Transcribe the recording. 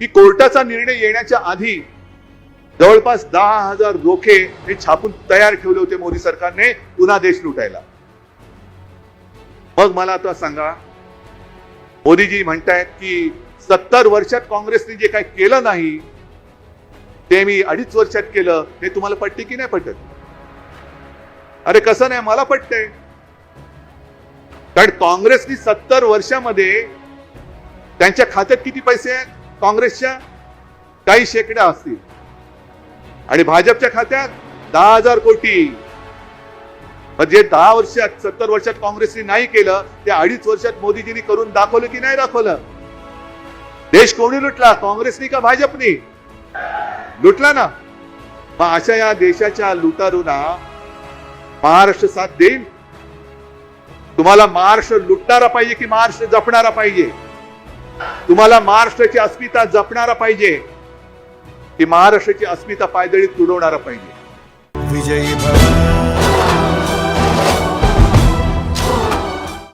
की कोर्टाचा निर्णय येण्याच्या आधी जवळपास दहा हजार रोखे हे छापून तयार ठेवले होते मोदी सरकारने पुन्हा देश लुटायला. मग मला आता सांगा मोदीजी म्हणतायत की सत्तर वर्षात काँग्रेसने जे काही केलं नाही ते मी अडीच वर्षात केलं हे तुम्हाला पटते की नाही पटत? अरे कसं नाही मला पटतंय. कारण काँग्रेसनी सत्तर वर्षामध्ये त्यांच्या खात्यात किती पैसे आहेत? काँग्रेसच्या काही शेकड्या असतील. आणि भाजपच्या खात्यात दहा हजार कोटी. म्हणजे दहा वर्षात सत्तर वर्षात काँग्रेसने नाही केलं ते अडीच वर्षात मोदीजींनी करून दाखवलं की नाही दाखवलं? देश कोणी लुटला? काँग्रेसनी का भाजपनी? लुटला ना. मग अशा या देशाच्या लुटारूना महाराष्ट्र साथ देईल? तुम्हाला महाराष्ट्र लुटणारा पाहिजे की महाराष्ट्र जपणारा पाहिजे? तुम्हाला महाराष्ट्राची अस्मिता जपणारा पाहिजे. की महाराष्ट्राची अस्मिता पायदळीत तुडवणारा पाहिजे. विजयी